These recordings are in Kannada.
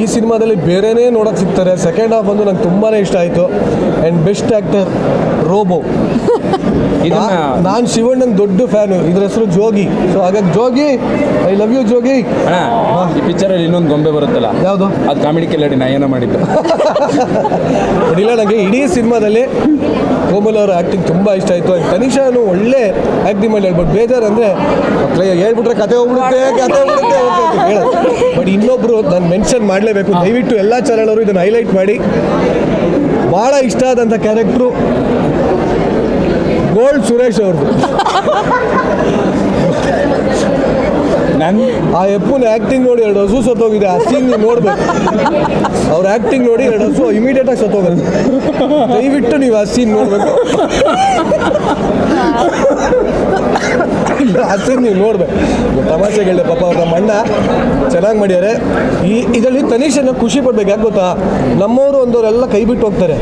ಈ ಸಿನಿಮಾದಲ್ಲಿ ಬೇರೆನೇ ನೋಡೋಕೆ ಸಿಗ್ತಾರೆ. ಸೆಕೆಂಡ್ ಹಾಫ್ ಬಂದು ನಂಗೆ ತುಂಬಾ ಇಷ್ಟ ಆಯಿತು. And best actor robo. ನಾನು ಶಿವಣ್ಣನ ದೊಡ್ಡ ಫ್ಯಾನು ಇದ್ರ ಹೆಸರು ಜೋಗಿ. ಸೊ ಹಾಗಾಗಿ Jogi I love you Jogi. ಈ ಪಿಕ್ಚರ್ ಅಲ್ಲಿ ಇನ್ನೊಂದು ಗೊಂಬೆ ಬರುತ್ತಲ್ಲ? ಯಾವುದು? ಅದು ಕಾಮಿಡಿ ಕೆಲ್ಲಡಿ ಏನೋ ಮಾಡಿದ್ದು. ಇಲ್ಲ ನನಗೆ ಇಡೀ ಸಿನಿಮಾದಲ್ಲಿ ಕೋಮಲ್ ಅವರ ಆ್ಯಕ್ಟಿಂಗ್ ತುಂಬ ಇಷ್ಟ ಆಯಿತು. ತನಿಷಾನು ಒಳ್ಳೆ ಆ್ಯಕ್ಟಿಂಗ್ ಮಾಡಿ ಹೇಳ್ಬೋದು ಬೇಜಾರು ಅಂದರೆ ಹೇಳ್ಬಿಟ್ರೆ ಕತೆ ಹೋಗ್ಬಿಡುತ್ತೆ ಕತೆ ಹೋಗ್ಬಿಡುತ್ತೆ ಅಂತ ಹೇಳೋದು ಬಟ್ ಇನ್ನೊಬ್ಬರು ನಾನು ಮೆನ್ಷನ್ ಮಾಡಲೇಬೇಕು. ದಯವಿಟ್ಟು ಎಲ್ಲ ಚಾನಲವರು ಇದನ್ನು ಹೈಲೈಟ್ ಮಾಡಿ. ಭಾಳ ಇಷ್ಟ ಆದಂಥ ಕ್ಯಾರೆಕ್ಟ್ರು ಗೋಲ್ಡ್ ಸುರೇಶ್ ಅವ್ರದ್ದು ನನ್ನ ಆ ಎಪ್ಪುನ ಆ್ಯಕ್ಟಿಂಗ್ ನೋಡಿ ಎರಡು ಹಸು ಸತ್ತೋಗಿದೆ, ಆ ಸೀನ್ ನೀವು ನೋಡ್ಬೇಕು. ಅವ್ರ ಆ್ಯಕ್ಟಿಂಗ್ ನೋಡಿ ಎರಡು ಹಸು ಇಮಿಡಿಯೇಟ್ ಆಗಿ ಸತ್ತೋಗೋದು ದಯವಿಟ್ಟು ನೀವು ಆ ಸೀನ್ ನೋಡಬೇಕು. ಸೀನ್ ನೀವು ನೋಡ್ಬೇಕು ತಮಾಷೆಗಳಿದೆ ಪಾಪ ಅವ್ರ ನಮ್ಮ ಅಣ್ಣ. ಚೆನ್ನಾಗಿ ಮಾಡ್ಯಾರೆ. ಈ ಇದರಲ್ಲಿ ತನಿಷನ ಖುಷಿ ಪಡ್ಬೇಕು. ಯಾಕೆ ಗೊತ್ತಾ? ನಮ್ಮವರು ಒಂದವರೆಲ್ಲ ಕೈ ಬಿಟ್ಟು ಹೋಗ್ತಾರೆ.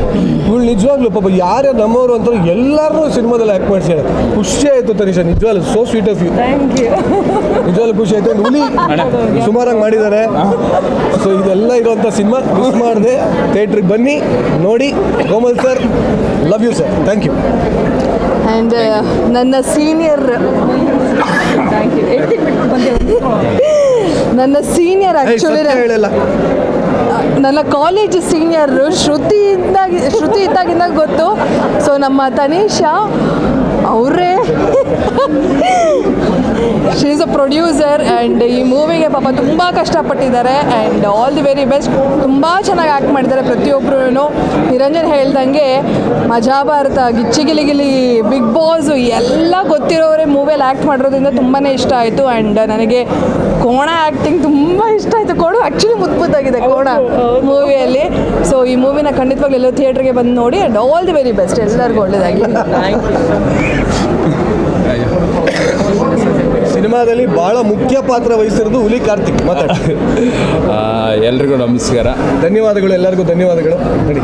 ಇವಳು ನಿಜವಾಗ್ಲೂ ಪಾಪ ಯಾರ್ಯಾರು ನಮ್ಮವರು ಅಂತ ಎಲ್ಲರೂ ಸಿನಿಮಾದಲ್ಲಿ ಆ್ಯಕ್ಟ್ ಮಾಡಿಸ್ಯಾರೆ ಖುಷಿ ಆಯಿತು ತನಿಷ ನಿಜವಾಗ್ಲು. ಸೋ ಸ್ವೀಟ್ ಆಫ್ ಯು ನಿಜವಾಗ್ಲೂ ಖುಷಿ ಆಯ್ತು. ಹುಲಿ ಸುಮಾರಾಗಿ ಮಾಡಿದ್ದಾರೆ. ಸೊ ಇದೆಲ್ಲ ಇರುವಂಥ ಸಿನಿಮಾ. ಮಿಸ್ ಮಾಡಿದೆ. ಥಿಯೇಟ್ರಿಗೆ ಬನ್ನಿ ನೋಡಿ. Komal sir love you sir thank you and ನನ್ನ ಸೀನಿಯರ್ ನನ್ನ ಸೀನಿಯರ್ ಆ್ಯಕ್ಚುಲಿ ಹೇಳಲ್ಲ. ನನ್ನ ಕಾಲೇಜ್ ಸೀನಿಯರ್ ಶ್ರುತಿ ಇದ್ದಾಗ ಶ್ರುತಿ ಇದ್ದಾಗಿಂದ ಗೊತ್ತು. ಸೊ ನಮ್ಮ ತನೀಷಾ ಅವರೇ she is a producer and ಈ ಮೂವಿಗೆ ಪಾಪ ತುಂಬ ಕಷ್ಟಪಟ್ಟಿದ್ದಾರೆ and all the very best ತುಂಬ ಚೆನ್ನಾಗಿ ಆ್ಯಕ್ಟ್ ಮಾಡಿದ್ದಾರೆ ಪ್ರತಿಯೊಬ್ಬರೂ ನಿರಂಜನ್ ಹೇಳ್ದಂಗೆ ಮಜಾ ಭಾರತ ಗಿಚ್ಚಿಗಿಲಿ ಗಿಲಿ ಗಿಲಿ ಬಿಗ್ ಬಾಸು ಎಲ್ಲ ಗೊತ್ತಿರೋರೇ ಮೂವಿಯಲ್ಲಿ ಆ್ಯಕ್ಟ್ ಮಾಡಿರೋದ್ರಿಂದ ತುಂಬಾ ಇಷ್ಟ ಆಯಿತು ಆ್ಯಂಡ್ ನನಗೆ ಕೋಣ ಆ್ಯಕ್ಟಿಂಗ್ ತುಂಬ ಇಷ್ಟ ಆಯಿತು. ಕೋಣ ಆ್ಯಕ್ಚುಲಿ ಮುದ್ಬುದ್ದಾಗಿದೆ ಕೋಣ ಮೂವಿಯಲ್ಲಿ ಸೊ ಈ ಮೂವಿನ ಖಂಡಿತವಾಗ್ಲೂ ಎಲ್ಲೋ ಥಿಯೇಟ್ರಿಗೆ ಬಂದು ನೋಡಿ and all the very best ಎಲ್ಲರಿಗೂ ಒಳ್ಳೆಯದಾಗಲಿ ಸಿನಿಮಾದಲ್ಲಿ ಬಹಳ ಮುಖ್ಯ ಪಾತ್ರ ವಹಿಸಿರೋದು ಹುಲಿ ಕಾರ್ತಿಕ್ ಮಾತಾಡ. ಎಲ್ರಿಗೂ ನಮಸ್ಕಾರ. ಧನ್ಯವಾದಗಳು ಎಲ್ಲರಿಗೂ ಧನ್ಯವಾದಗಳು. ನಡಿ.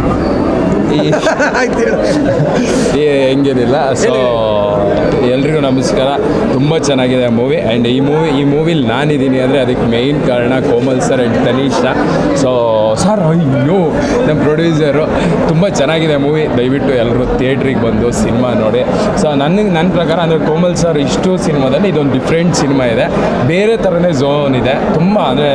ಈ ಹೆಂಗೇನಿಲ್ಲ ಸೊ ಎಲ್ರಿಗೂ ನಮಸ್ಕಾರ. ತುಂಬ ಚೆನ್ನಾಗಿದೆ ಮೂವಿ ಆ್ಯಂಡ್ ಈ ಮೂವಿ ಈ ಮೂವಿಲಿ ನಾನಿದ್ದೀನಿ ಅಂದರೆ ಅದಕ್ಕೆ ಮೇಯ್ನ್ ಕಾರಣ Komal sir and Tanisha so sir ಅಯ್ಯೋ ನಮ್ಮ ಪ್ರೊಡ್ಯೂಸರು ತುಂಬ ಚೆನ್ನಾಗಿದೆ ಮೂವಿ ದಯವಿಟ್ಟು ಎಲ್ಲರೂ ಥಿಯೇಟ್ರಿಗೆ ಬಂದು ಸಿನಿಮಾ ನೋಡಿ. ಸೊ ನನಗೆ ನನ್ನ ಪ್ರಕಾರ ಅಂದರೆ ಕೋಮಲ್ ಸರ್ ಇಷ್ಟು ಸಿನಿಮಾದಲ್ಲಿ ಇದೊಂದು ಡಿಫ್ರೆಂಟ್ ಸಿನಿಮಾ ಇದೆ. ಬೇರೆ ಥರನೇ ಝೋನ್ ಇದೆ. ತುಂಬ ಅಂದರೆ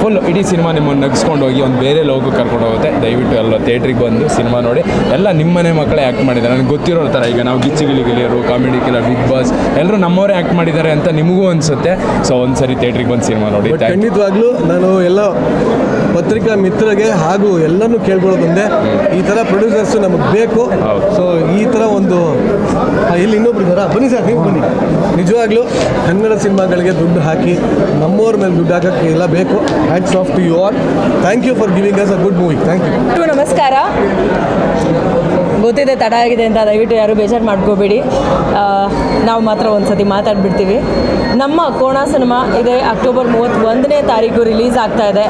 ಫುಲ್ ಇಡೀ ಸಿನಿಮಾ ನಿಮ್ಮನ್ನು ನಗಿಸ್ಕೊಂಡು ಹೋಗಿ ಒಂದು ಬೇರೆ ಲೋಕಕ್ಕೆ ಕರ್ಕೊಂಡು ಹೋಗುತ್ತೆ. ದಯವಿಟ್ಟು ಎಲ್ಲ ಥಿಯೇಟ್ರಿಗೆ ಬಂದು ಸಿನಿಮಾ ನೋಡಿ ಎಲ್ಲ ನಿಮ್ಮನೆ ಮಕ್ಕಳೇ ಆ್ಯಕ್ಟ್ ಮಾಡಿದ್ದಾರೆ. ನನಗೆ ಗೊತ್ತಿರೋ ಥರ ಈಗ ನಾವು ಗಿಚ್ಚಿಗಿಳಿ ಗಿಲಿಯರು ಕಾಮಿಡಿ ಕಿಲರ್ ಬಿಗ್ ಬಾಸ್ ಎಲ್ಲರೂ ನಮ್ಮವರೇ ಆ್ಯಕ್ಟ್ ಮಾಡಿದ್ದಾರೆ ಅಂತ ನಿಮಗೂ ಅನಿಸುತ್ತೆ. ಸೊ ಒಂದು ಸರಿ ಥಿಯೇಟ್ರಿಗೆ ಬಂದು ಸಿನಿಮಾ ನೋಡಿ ಬಟ್ ಥ್ಯಾಂಕ್ ಯು ಖಂಡಿತವಾಗ್ಲೂ ನಾನು ಎಲ್ಲ ಪತ್ರಿಕಾ ಮಿತ್ರರಿಗೆ ಹಾಗೂ ಎಲ್ಲನೂ ಕೇಳ್ಕೊಳ್ಳೋದೊಂದೇ ಈ ಥರ ಪ್ರೊಡ್ಯೂಸರ್ಸ್ ನಮಗೆ ಬೇಕು. ಸೊ ಈ ಥರ ಒಂದು ಇಲ್ಲಿ ಇನ್ನೊಬ್ರು ಇದ್ದಾರಾ ಬನ್ನಿ ಸರ್ ನೀವು ಬನ್ನಿ. ನಿಜವಾಗ್ಲೂ ಕನ್ನಡ ಸಿನಿಮಾಗಳಿಗೆ ದುಡ್ಡು ಹಾಕಿ ನಮ್ಮವ್ರ ಮೇಲೆ ದುಡ್ಡು ಹಾಕೋಕ್ಕೆ ಎಲ್ಲ ಬೇಕು. Hats off to you all thank you for giving us a good movie thank you ನಮಸ್ಕಾರ. ಗೊತ್ತಿದೆ, ತಡ ಆಗಿದೆ ಅಂತ ದಯವಿಟ್ಟು ಯಾರು ಬೇಜಾರು ಮಾಡ್ಕೋಬೇಡಿ. ನಾವು ಮಾತ್ರ ಒಂದು ಸತಿ ಮಾತಾಡ್ಬಿಡ್ತೀವಿ. ನಮ್ಮ ಕೋಣ ಸಿನಿಮಾ ಇದೆ, ಅಕ್ಟೋಬರ್ ಮೂವತ್ತೊಂದನೇ ತಾರೀಕು ರಿಲೀಸ್ ಆಗ್ತಾ ಇದೆ.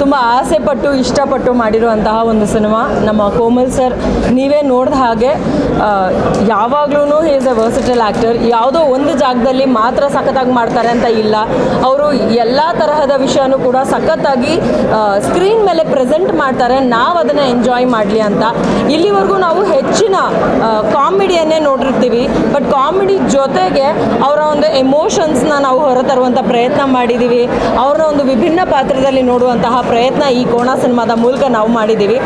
ತುಂಬ ಆಸೆ ಪಟ್ಟು ಇಷ್ಟಪಟ್ಟು ಮಾಡಿರುವಂತಹ ಒಂದು ಸಿನಿಮಾ. ನಮ್ಮ ಕೋಮಲ್ ಸರ್, ನೀವೇ ನೋಡಿದ ಹಾಗೆ ಯಾವಾಗ್ಲೂ ಈಸ್ ಎ ವರ್ಸಿಟಲ್ ಆ್ಯಕ್ಟರ್ ಯಾವುದೋ ಒಂದು ಜಾಗದಲ್ಲಿ ಮಾತ್ರ ಸಖತ್ತಾಗಿ ಮಾಡ್ತಾರೆ ಅಂತ ಇಲ್ಲ. ಅವರು ಎಲ್ಲ ತರಹದ ವಿಷಯನೂ ಕೂಡ ಸಖತ್ತಾಗಿ ಸ್ಕ್ರೀನ್ ಮೇಲೆ ಪ್ರೆಸೆಂಟ್ ಮಾಡ್ತಾರೆ. ನಾವು ಅದನ್ನು ಎಂಜಾಯ್ ಮಾಡಲಿ ಅಂತ. ಇಲ್ಲಿವರೆಗೂ ನಾವು ಹೆಚ್ಚಿನ ಕಾಮಿಡಿಯನ್ನೇ ನೋಡಿರ್ತೀವಿ. ಬಟ್ ಕಾಮಿಡಿ ಜೊತೆಗೆ ಅವರ ಒಂದು ಎಮೋಷನ್ಸ್ನ ನಾವು ಹೊರತರುವಂಥ ಪ್ರಯತ್ನ ಮಾಡಿದ್ದೀವಿ ಅವರ ಒಂದು ವಿಭಿನ್ನ ಪಾತ್ರದಲ್ಲಿ ನೋಡುವಂತಹ ಪ್ರಯತ್ನ ಈ ಕೋಣ ಸಿನಿಮಾದ ಮೂಲಕ ನಾವು ಮಾಡಿದ್ದೀವಿ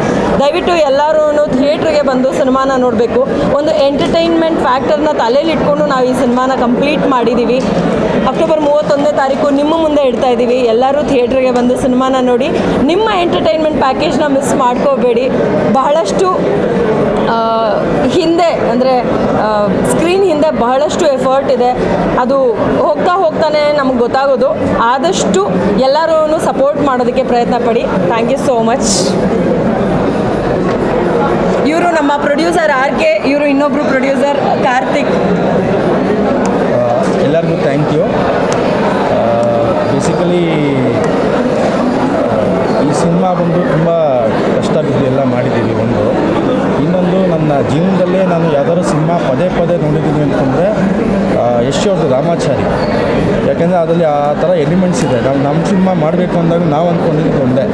ದಯವಿಟ್ಟು ಎಲ್ಲರೂ ಥಿಯೇಟ್ರಿಗೆ ಬಂದು ಸಿನಿಮಾನ ನೋಡಬೇಕು. ಒಂದು ಎಂಟರ್ಟೈನ್ಮೆಂಟ್ ಫ್ಯಾಕ್ಟರ್ನ ತಲೆಯಲ್ಲಿ ಇಟ್ಕೊಂಡು ನಾವು ಈ ಸಿನಿಮಾನ ಕಂಪ್ಲೀಟ್ ಮಾಡಿದ್ದೀವಿ ಅಕ್ಟೋಬರ್ ಮೂವತ್ತೊಂದನೇ ತಾರೀಕು ನಿಮ್ಮ ಮುಂದೆ ಇಡ್ತಾ ಇದ್ದೀವಿ. ಎಲ್ಲರೂ ಥಿಯೇಟ್ರಿಗೆ ಬಂದು ಸಿನಿಮಾನ ನೋಡಿ, ನಿಮ್ಮ ಎಂಟರ್ಟೈನ್ಮೆಂಟ್ ಪ್ಯಾಕೇಜ್ನ ಮಿಸ್ ಮಾಡ್ಕೋಬೇಡಿ. ಬಹಳಷ್ಟು ಹಿಂದೆ, ಅಂದರೆ ಸ್ಕ್ರೀನ್ ಹಿಂದೆ ಬಹಳಷ್ಟು ಎಫರ್ಟ್ ಇದೆ. ಅದು ಹೋಗ್ತಾ ಹೋಗ್ತಾನೆ ನಮಗೆ ಗೊತ್ತಾಗೋದು. ಆದಷ್ಟು ಎಲ್ಲರೂ ಸಪೋರ್ಟ್ ಮಾಡೋದಕ್ಕೆ ಪ್ರಯತ್ನ ಪಡಿ. Thank you so much. ಇವರು ನಮ್ಮ ಪ್ರೊಡ್ಯೂಸರ್ ಆರ್ ಕೆ, ಇವರು ಇನ್ನೊಬ್ಬರು ಪ್ರೊಡ್ಯೂಸರ್ ಕಾರ್ತಿಕ್. ಎಲ್ಲರಿಗೂ ಥ್ಯಾಂಕ್ ಯು ಬೇಸಿಕಲಿ ಈ ಸಿನಿಮಾ ಬಂದು ತುಂಬ ಕಷ್ಟ ಬಿದ್ದು ಎಲ್ಲ ಮಾಡಿದ್ದೀವಿ ಒಂದು. ಇನ್ನೊಂದು, ನನ್ನ ಜೀವನದಲ್ಲೇ ನಾನು ಯಾವ್ದಾದ್ರು ಸಿನಿಮಾ ಪದೇ ಪದೇ ನೋಡಿದ್ದೀನಿ ಅಂತಂದರೆ ಯಶ್ ಅವ್ರದ್ದು ರಾಮಾಚಾರಿ. ಯಾಕೆಂದರೆ ಅದರಲ್ಲಿ ಆ ಥರ ಎಲಿಮೆಂಟ್ಸ್ ಇದೆ. ನಾವು ನಮ್ಮ ಸಿನಿಮಾ ಮಾಡಬೇಕು ಅಂದಾಗ ನಾವು ಅಂದ್ಕೊಂಡಿದ್ದು ಒಂದೇ.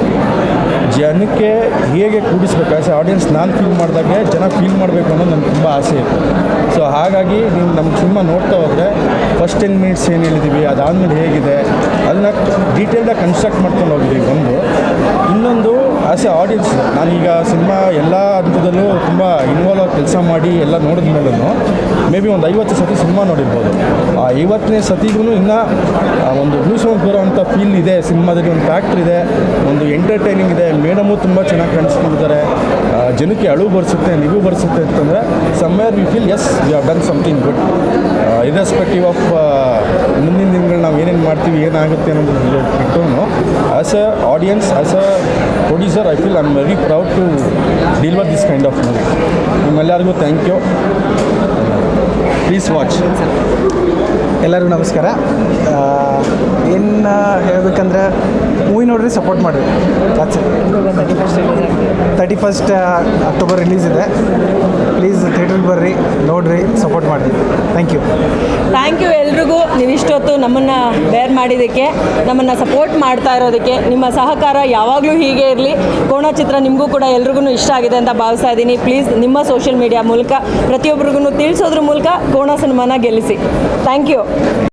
ಜನಕ್ಕೆ ಹೇಗೆ ಕೂಡಿಸ್ಬೇಕು? ಆಸೆ ಆಡಿಯನ್ಸ್ ನಾನು ಫೀಲ್ ಮಾಡಿದಾಗೆ ಜನ ಫೀಲ್ ಮಾಡಬೇಕು ಅನ್ನೋದು ನನಗೆ ತುಂಬ ಆಸೆ ಇತ್ತು. ಸೊ ಹಾಗಾಗಿ ನೀವು ನಮ್ಮ ಸಿನಿಮಾ ನೋಡ್ತಾ ಹೋದರೆ ಫಸ್ಟ್ ಟೆನ್ ಮಿನಿಟ್ಸ್ ಏನು ಹೇಳಿದ್ದೀವಿ ಅದಾದಮೇಲೆ ಹೇಗಿದೆ? ಅದನ್ನ ಡೀಟೇಲ್ಡಾಗಿ ಕನ್ಸ್ಟ್ರಕ್ಟ್ ಮಾಡ್ಕೊಂಡು ಹೋಗಿದ್ದೀವಿ ಒಂದು ಇನ್ನೊಂದು ಆಸ್ ಎ ಆಡಿಯನ್ಸ್ ನಾನೀಗ ಸಿನಿಮಾ ಎಲ್ಲ ಹಂತದಲ್ಲೂ ತುಂಬ ಇನ್ವಾಲ್ವ್ ಆಗಿ ಕೆಲಸ ಮಾಡಿ ಎಲ್ಲ ನೋಡಿದ ಮೇಲೂ ಮೇ ಬಿ ಒಂದು ಐವತ್ತು ಸತಿ ಸಿನಿಮಾ ನೋಡಿರ್ಬೋದು. ಆ ಐವತ್ತನೇ ಸತಿಗೂ ಇನ್ನೂ ಒಂದು ಬ್ಲೂಸೌಂಡ್ ಬರೋ ಅಂಥ ಫೀಲ್ ಇದೆ, ಸಿನಿಮಾದಲ್ಲಿ ಒಂದು ಫ್ಯಾಕ್ಟ್ರ್ ಇದೆ, ಒಂದು ಎಂಟರ್ಟೈನಿಂಗ್ ಇದೆ. ಮೇಡಮು ತುಂಬ ಚೆನ್ನಾಗಿ ಕಾಣಿಸ್ಕೊಂಡಿದ್ದಾರೆ ಜನಕ್ಕೆ ಅಳು ಬರ್ಸುತ್ತೆ, ನಿಗು ಬರ್ಸುತ್ತೆ ಅಂತಂದರೆ somewhere we feel as we have done something good irrespective of ಮುಂದಿನ ದಿನಗಳು ನಾವು ಏನೇನು ಮಾಡ್ತೀವಿ, ಏನಾಗುತ್ತೆ ಅನ್ನೋದು ಬಿಟ್ಟು as a audience as a producer I feel I am very proud to deliver this kind of movie ನಿಮ್ಮೆಲ್ಲರಿಗೂ ಥ್ಯಾಂಕ್ ಯು ಪ್ಲೀಸ್ ವಾಚ್ ಎಲ್ಲರಿಗೂ ನಮಸ್ಕಾರ. ಏನು ಹೇಳಬೇಕಂದ್ರೆ ಮೂವಿ ನೋಡ್ರಿ ಸಪೋರ್ಟ್ ಮಾಡಿರಿ. ತರ್ಟಿ ಫಸ್ಟ್ ಅಕ್ಟೋಬರ್ ರಿಲೀಸ್ ಇದೆ. ಪ್ಲೀಸ್ ಥಿಯೇಟ್ರಿಗೆ ಬರ್ರಿ, ನೋಡ್ರಿ ಸಪೋರ್ಟ್ ಮಾಡಿ ಥ್ಯಾಂಕ್ ಯು ಥ್ಯಾಂಕ್ ಯು ಎಲ್ರಿಗೂ. ನೀವು ಇಷ್ಟೊತ್ತು ನಮ್ಮನ್ನು ಬೇರ್ ಮಾಡಿದ್ದಕ್ಕೆ, ನಮ್ಮನ್ನು ಸಪೋರ್ಟ್ ಮಾಡ್ತಾ ಇರೋದಕ್ಕೆ, ನಿಮ್ಮ ಸಹಕಾರ ಯಾವಾಗಲೂ ಹೀಗೆ ಇರಲಿ. ಕೋಣ ಚಿತ್ರ ನಿಮಗೂ ಕೂಡ ಎಲ್ರಿಗೂ ಇಷ್ಟ ಆಗಿದೆ ಅಂತ ಭಾವಿಸ್ತಾ ಇದ್ದೀನಿ. ಪ್ಲೀಸ್ ನಿಮ್ಮ ಸೋಷಿಯಲ್ ಮೀಡಿಯಾ ಮೂಲಕ ಪ್ರತಿಯೊಬ್ಬರಿಗೂ ತಿಳಿಸೋದ್ರ ಮೂಲಕ ಕೋಣ ಸಿನಿಮಾನ ಗೆಲ್ಲಿಸಿ. Thank you